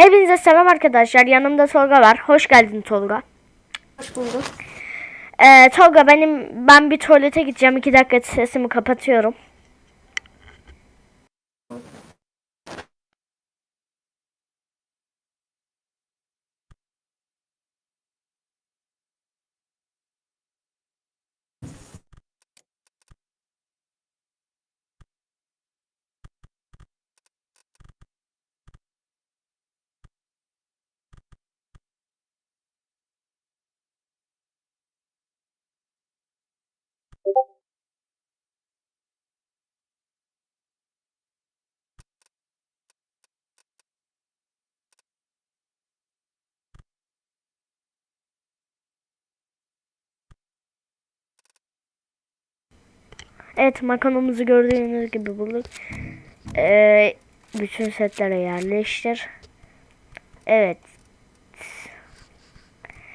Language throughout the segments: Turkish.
Hepinize selam arkadaşlar. Yanımda Tolga var. Hoş geldin Tolga. Hoş bulduk. Ee, Tolga benim ben bir tuvalete gideceğim. İki dakika sesimi kapatıyorum. Evet makarnamızı gördüğünüz gibi bulduk. Ee, bütün setlere yerleştir. Evet.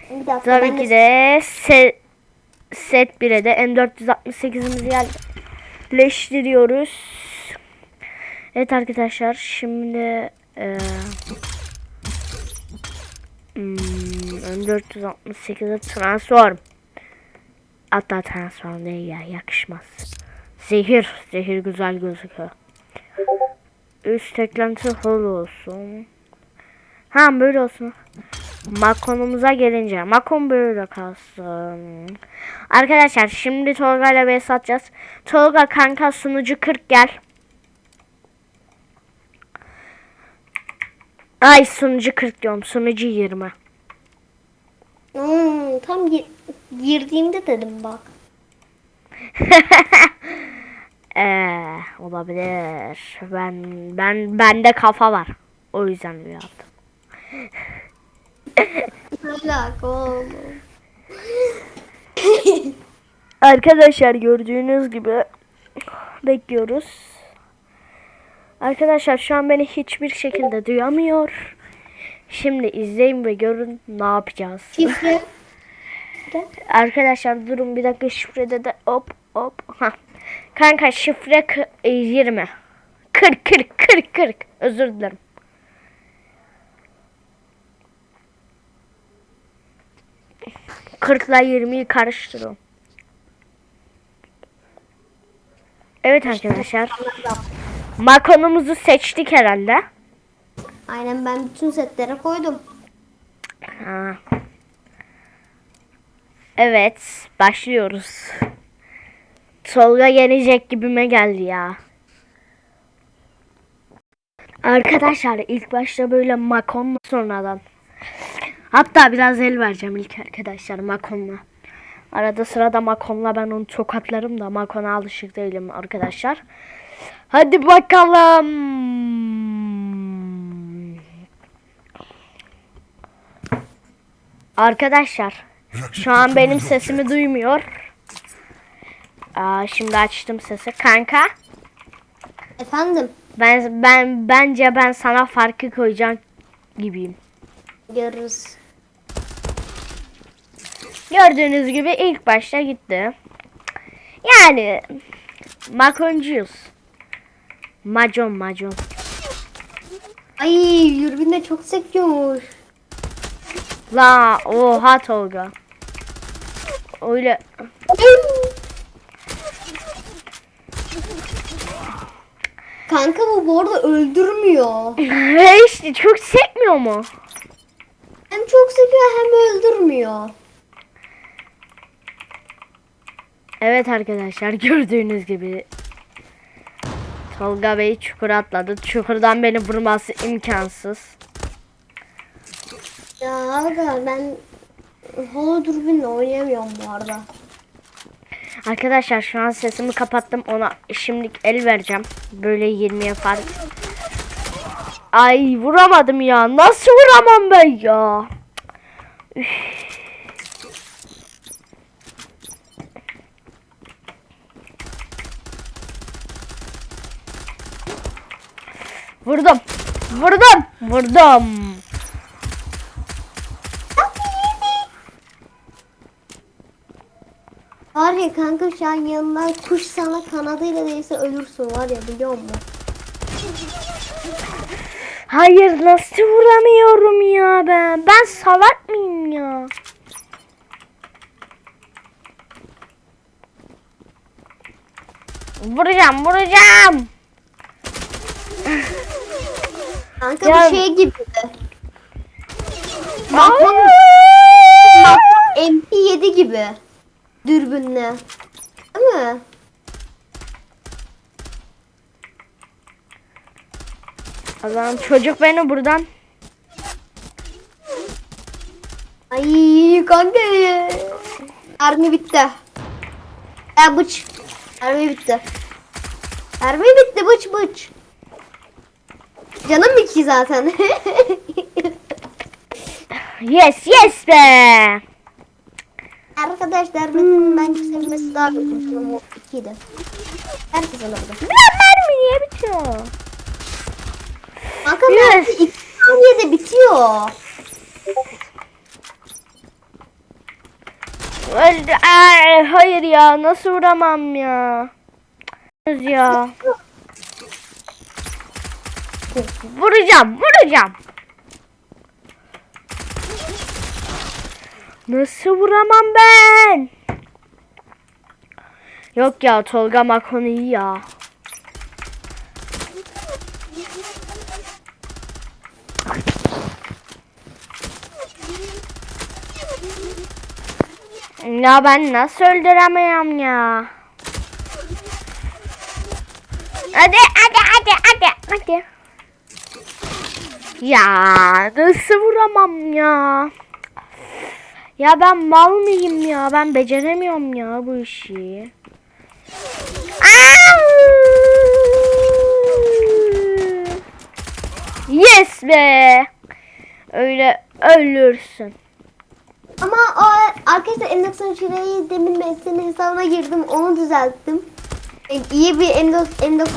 Dakika Tabii ki de set, set 1'e de M468'imizi yerleştiriyoruz. Evet arkadaşlar şimdi e, hmm, M468'e transform. Hatta transform değil ya yakışmaz. Zehir. Zehir güzel gözüküyor. Üst eklenti hol olsun. Ha böyle olsun. Makonumuza gelince Makon böyle kalsın. Arkadaşlar şimdi Tolga ile vs atacağız. Tolga kanka sunucu 40 gel. Ay sunucu 40 diyorum. Sunucu 20. Hmm, tam gi- girdiğimde dedim bak. Eee olabilir. Ben ben bende kafa var. O yüzden öyle yaptım. Alaka oğlum. Arkadaşlar gördüğünüz gibi bekliyoruz. Arkadaşlar şu an beni hiçbir şekilde duyamıyor. Şimdi izleyin ve görün ne yapacağız. Şifre. Arkadaşlar durun bir dakika şifrede de hop hop. Hah. Kanka şifre k- e, 20. 40 40 40 40. Özür dilerim. Kırkla 20'yi karıştırıyorum. Evet arkadaşlar. Makonumuzu seçtik herhalde. Aynen ben bütün setlere koydum. Ha. Evet, başlıyoruz. Tolga gelecek gibime geldi ya. Arkadaşlar ilk başta böyle makonla sonradan. Hatta biraz el vereceğim ilk arkadaşlar makonla. Arada sırada makonla ben onu tokatlarım da makona alışık değilim arkadaşlar. Hadi bakalım. Arkadaşlar şu an benim sesimi duymuyor. Aa, şimdi açtım sesi. Kanka Efendim. ben ben bence ben sana farkı koyacağım gibiyim. Görürüz. Gördüğünüz gibi ilk başta gitti. Yani makoncuyuz. Macon macon. Ay Yürbin de çok sekiyormuş. La oha Tolga. Öyle Kanka bu bu arada öldürmüyor. işte çok sekmiyor mu? Hem çok sekiyor hem öldürmüyor. Evet arkadaşlar gördüğünüz gibi Tolga Bey çukura atladı. Çukurdan beni vurması imkansız. Ya aga ben holo dürbünle oynayamıyorum bu arada. Arkadaşlar şu an sesimi kapattım. Ona şimdilik el vereceğim. Böyle 20'ye fark. Ay vuramadım ya. Nasıl vuramam ben ya? Üf. Vurdum. Vurdum. Vurdum. Var ya kanka şu an yanına kuş sana kanadıyla değse ölürsün var ya biliyor musun? Hayır nasıl vuramıyorum ya ben? Ben salak mıyım ya? Vuracağım vuracağım. Kanka Ya- bu şey gibi. Hayır. MP7 gibi. Dürbünle. Değil mi? Zaman çocuk beni buradan Ay kanka. Mermi bitti. Ya bıç. Mermi bitti. Mermi bitti bıç bıç. Canım iki zaten. Yes yes be. Arkadaşlar Metin'in bence sevmesi daha kötü. O ikiydi. Herkes alırdı. Bir mermi niye bitiyor? Kanka Yes. iki saniyede bitiyor. Öldü. Ay, hayır ya nasıl vuramam ya. Ya. Vuracağım vuracağım. Nasıl vuramam ben? Yok ya Tolga Makon iyi ya. Ya ben nasıl öldüremiyorum ya? Hadi hadi hadi hadi hadi. Ya nasıl vuramam ya? Ya ben mal mıyım ya? Ben beceremiyorum ya bu işi. Yes be. Öyle ölürsün. Ama o arkadaşlar M93 lirayı demin ben senin hesabına girdim onu düzelttim. E, iyi bir M93 M93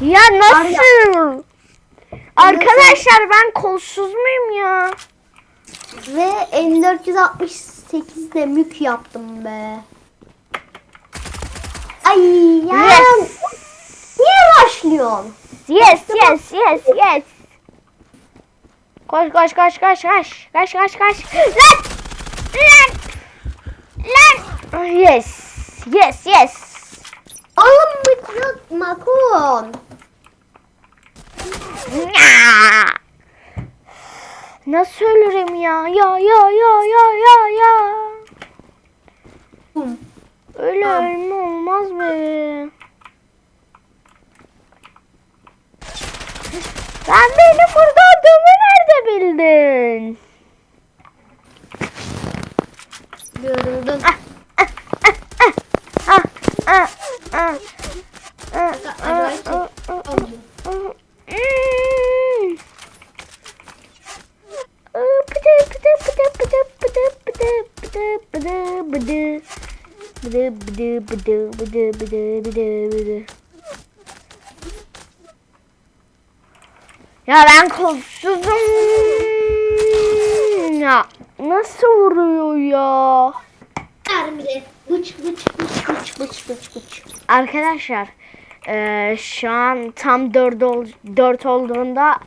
Ya nasıl? Arkadaşlar ben kolsuz muyum ya? Ve M468'de mük yaptım be. Ay ya. Yes. Niye başlıyorsun? Yes, yes, yes, yes. Koş, koş, koş, koş, koş. Koş, koş, koş. Lan! Lan! Lan! Yes. Yes, yes. Oğlum mikro makon. Ya! Nasıl ölürüm ya? Ya, ya, ya, ya, ya, ya. Bum. Öyle ölme olmaz be. Sen benim burada olduğumu nerede bildin? Görüldün. Ah, ah, ah, ah, ah, Acayip ah, ah, ah. oldu. Hmm. Aa, pıdı, pıdı. Bıdı, bıdı, bıdı, bıdı, bıdı, bıdı, bıdı. Ya ben kolsuzum. Ya nasıl vuruyor ya? Mermide. Bıç bıç bıç bıç bıç bıç bıç. Arkadaşlar eee, şu an tam 4, ol, 4 olduğunda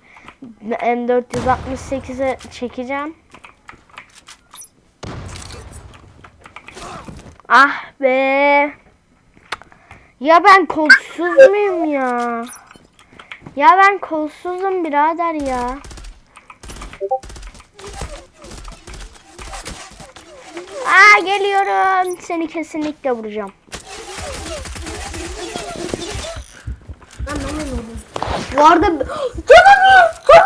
M468'e çekeceğim. Ah be. Ya ben kolsuz muyum ya? Ya ben kolsuzum birader ya. Aa geliyorum. Seni kesinlikle vuracağım. Bu arada canım bir.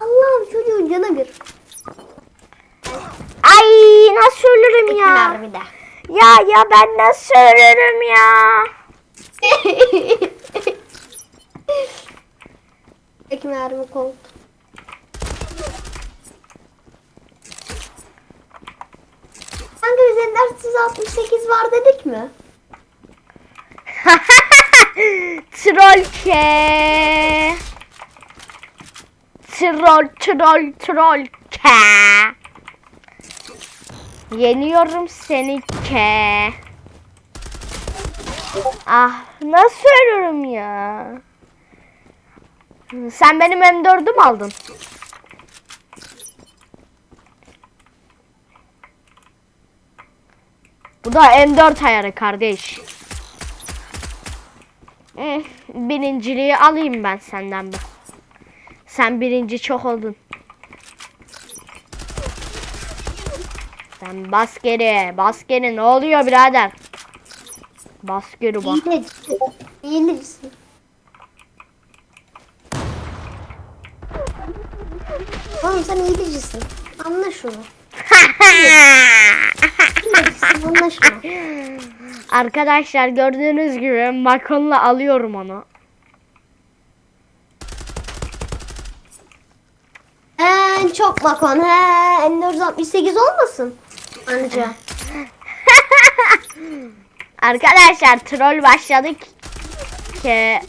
Allah'ım çocuğun canı bir. Ay ölürüm ya? Mermide. Ya ya ben nasıl ölürüm ya? Peki mermi kolt. Kanka üzerinde 468 var dedik mi? troll ke. Troll troll troll ke. Yeniyorum seni ke. Ah nasıl ölürüm ya? Sen benim M4'ü mü aldın? Bu da M4 ayarı kardeş. Eh, Birinciliği alayım ben senden bir. Sen birinci çok oldun. Sen bas geri, bas geri. Ne oluyor birader? Bas geri bak. Hilecisin. Oğlum sen hilecisin. Anla şunu. Anla şunu. Arkadaşlar gördüğünüz gibi Macon'la alıyorum onu. En çok makon. He, M468 olmasın. Anca. Arkadaşlar troll başladık ki.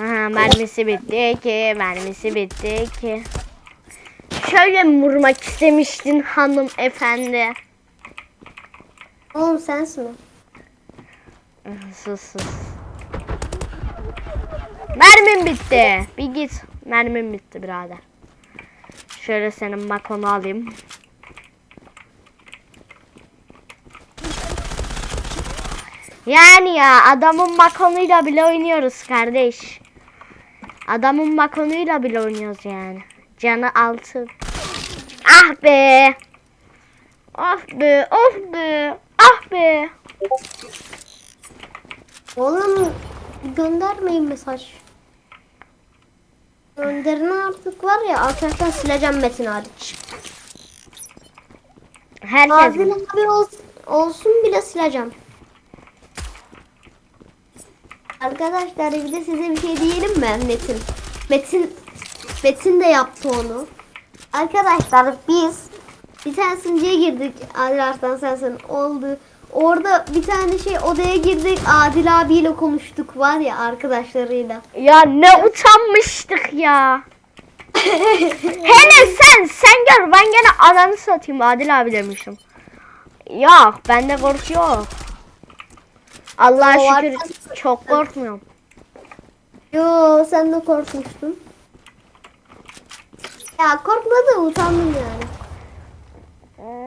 Aha, mermisi bitti ki mermisi bitti ki. Şöyle vurmak istemiştin hanım efendi. Oğlum sensin mi? Sus sus. Mermim bitti. Bir git mermim bitti birader Şöyle senin makonu alayım Yani ya adamın makonuyla bile oynuyoruz kardeş. Adamın makonuyla bile oynuyoruz yani. Canı altı. Ah be. Ah be, of be. Ah be. Oğlum göndermeyin mesaj. Gönderin artık var ya arkadaşlar sileceğim Metin hariç. Herkes Adil abi olsun, olsun bile sileceğim. Arkadaşlar bir de size bir şey diyelim mi Metin? Metin Metin de yaptı onu. Arkadaşlar biz bir tane sunucuya girdik. Adil Arslan sensin oldu. Orada bir tane şey odaya girdik. Adil abiyle konuştuk var ya arkadaşlarıyla. Ya ne utanmıştık ya. Hele sen sen gör ben gene ananı satayım Adil abi demişim. Yok bende korku yok. Allah'a O şükür çok korkmuyorum. Yo sen de korkmuştun. Ya korkma da utandım yani.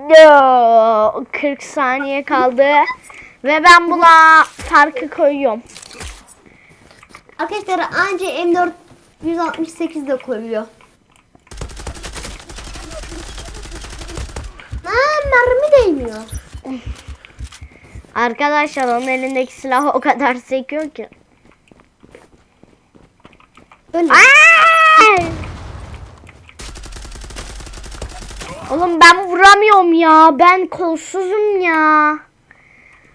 Yo, 40 saniye kaldı ve ben buna farkı koyuyorum. Arkadaşlar anca M4 168 de koyuyor. Ha, mermi değmiyor. Arkadaşlar onun elindeki silah o kadar sekiyor ki. Öyle. Ay! Oğlum ben vuramıyorum ya. Ben kolsuzum ya.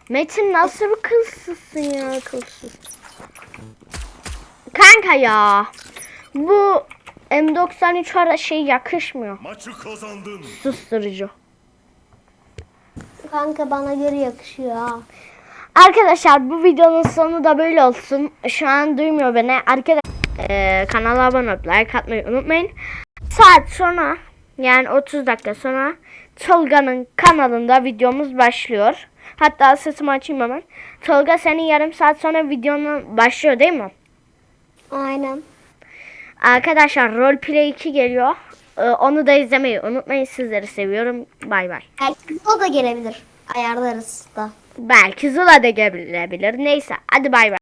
Metin nasıl bir kılsızsın ya kılsız. Kanka ya. Bu M93 ara şey yakışmıyor. Maçı kazandın. Susturucu. Kanka bana göre yakışıyor ha. Arkadaşlar bu videonun sonu da böyle olsun. Şu an duymuyor beni. Arkadaşlar eee, kanala abone olup like atmayı unutmayın. Saat sonra yani 30 dakika sonra Tolga'nın kanalında videomuz başlıyor. Hatta sesimi açayım hemen. Tolga senin yarım saat sonra videonun başlıyor değil mi? Aynen. Arkadaşlar Roleplay 2 geliyor. Ee, onu da izlemeyi unutmayın. Sizleri seviyorum. Bay bay. Belki o da gelebilir. Ayarlarız da. Belki Zula da gelebilir. Neyse hadi bay bay.